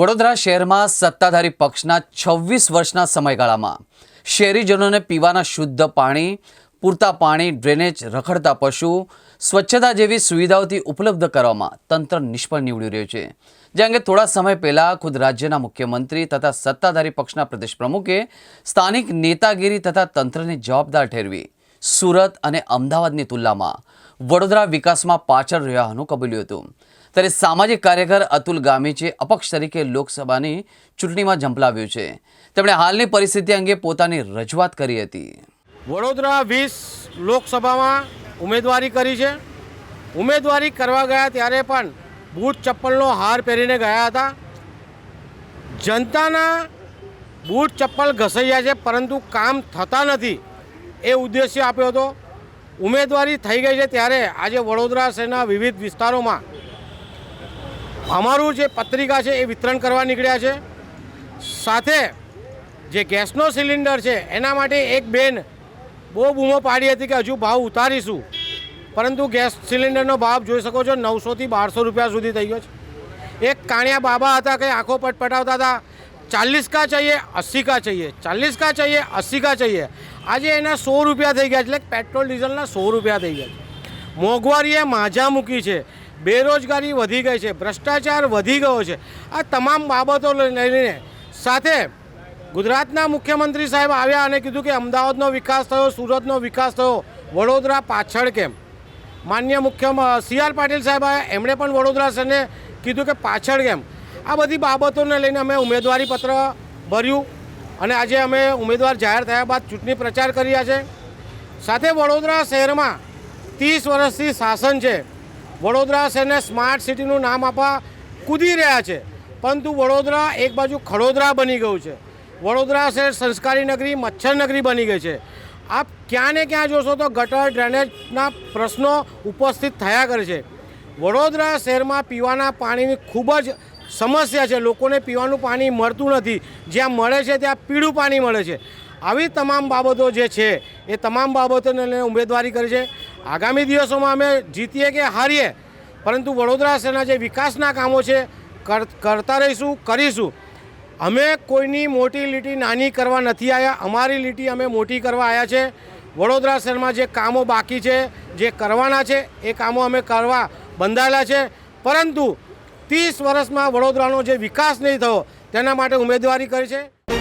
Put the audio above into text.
વડોદરા શહેરમાં સત્તાધારી પક્ષના છવ્વીસ વર્ષના સમયગાળામાં શહેરીજનોને પીવાના શુદ્ધ પાણી, પૂરતા પાણી, ડ્રેનેજ, રખડતા પશુ, સ્વચ્છતા જેવી સુવિધાઓથી ઉપલબ્ધ કરવામાં તંત્ર નિષ્ફળ નીવડી રહ્યું છે. જે અંગે થોડા સમય પહેલાં ખુદ રાજ્યના મુખ્યમંત્રી તથા સત્તાધારી પક્ષના પ્રદેશ પ્રમુખે સ્થાનિક નેતાગીરી તથા તંત્રને જવાબદાર ઠેરવી સુરત અને અમદાવાદની તુલનામાં વડોદરા વિકાસમાં પાછળ રહ્યા હોવાનું કબૂલ્યું હતું. ત્યારે સામાજિક કાર્યકર અતુલ ગામીચે અપક્ષ તરીકે લોકસભાની ચૂંટણીમાં ઝંપલાવ્યું છે. તેમણે હાલની પરિસ્થિતિ અંગે પોતાની રજૂઆત કરી હતી. વડોદરા વીસ લોકસભામાં ઉમેદવારી કરી છે. ઉમેદવારી કરવા ગયા ત્યારે પણ બૂટ ચપ્પલનો હાર પહેરીને ગયા હતા. જનતાના બૂટ ચપ્પલ ઘસૈયા છે, પરંતુ કામ થતા નથી એ ઉદ્દેશ્ય આપ્યો હતો. ઉમેદવારી થઈ ગઈ છે ત્યારે આજે વડોદરા શહેરના વિવિધ વિસ્તારોમાં અમારું જે પત્રિકા છે એ વિતરણ કરવા નીકળ્યા છે. સાથે જે ગેસનો સિલિન્ડર છે, એના માટે એક બેન બહુ બૂમો પાડી હતી કે હજુ ભાવ ઉતારીશું. પરંતુ ગેસ સિલિન્ડરનો ભાવ જોઈ શકો છો, નવસોથી બારસો રૂપિયા સુધી થઈ ગયો છે. એક કાણિયા બાબા હતા કે આંખો પટપટાવતા હતા, ચાલીસ કા ચાહીએ અસ્સી કા ચાહીએ, ચાલીસ કા ચાહીએ અસ્સી કા ચાહીએ. આજે એના સો રૂપિયા થઈ ગયા છે, એટલે પેટ્રોલ ડીઝલના સો રૂપિયા થઈ ગયા છે. મોંઘવારીએ માજા મૂકી છે. બેરોજગારી વધી ગઈ છે, ભ્રષ્ટાચાર વધી ગયો છે. આ તમામ બાબતો લઈને સાથે ગુજરાતના મુખ્યમંત્રી સાહેબ આવ્યા અને કીધું કે અમદાવાદનો વિકાસ થયો, સુરતનો વિકાસ થયો, વડોદરા પાછળ કેમ? માન્ય મુખ્ય સી આર પાટીલ સાહેબ આવ્યા, એમણે પણ વડોદરા શહેરને કીધું કે પાછળ કેમ? આ બધી બાબતોને લઈને અમે ઉમેદવારી પત્ર ભર્યું અને આજે અમે ઉમેદવાર જાહેર થયા બાદ ચૂંટણી પ્રચાર કર્યા છે. સાથે વડોદરા શહેરમાં ત્રીસ વર્ષથી શાસન છે. વડોદરા શહેરને સ્માર્ટ સિટીનું નામ આપવા કૂદી રહ્યા છે. પરંતુ વડોદરા એક બાજુ ખડોદરા બની ગયું છે. વડોદરા શહેર સંસ્કારી નગરી, મચ્છર નગરી બની ગઈ છે. આપ ક્યાં ને ક્યાં જોશો તો ગટર ડ્રેનેજના પ્રશ્નો ઉપસ્થિત થયા કરે છે. વડોદરા શહેરમાં પીવાના પાણીની ખૂબ જ સમસ્યા છે. લોકોને પીવાનું પાણી મળતું નથી. જ્યાં મળે છે ત્યાં પીળું પાણી મળે છે. આવી તમામ બાબતો જે છે એ તમામ બાબતોને ઉમેદવારી કરી છે. આગામી દિવસોમાં અમે જીતીએ કે હારીએ, પરંતુ વડોદરા શહેરના જે વિકાસના કામો છે, કર- કરતા રહીશું, કરીશું. અમે કોઈની મોટી લીટી નાની કરવા નથી આવ્યા અમારી લીટી અમે મોટી કરવા આવ્યા છે. વડોદરા શહેરમાં જે કામો બાકી છે, જે કરવાના છે, એ કામો અમે કરવા બંધાયેલા છે. પરંતુ ત્રીસ વર્ષમાં વડોદરાનો જે વિકાસ નહીં થયો, તેના માટે ઉમેદવારી કરી છે.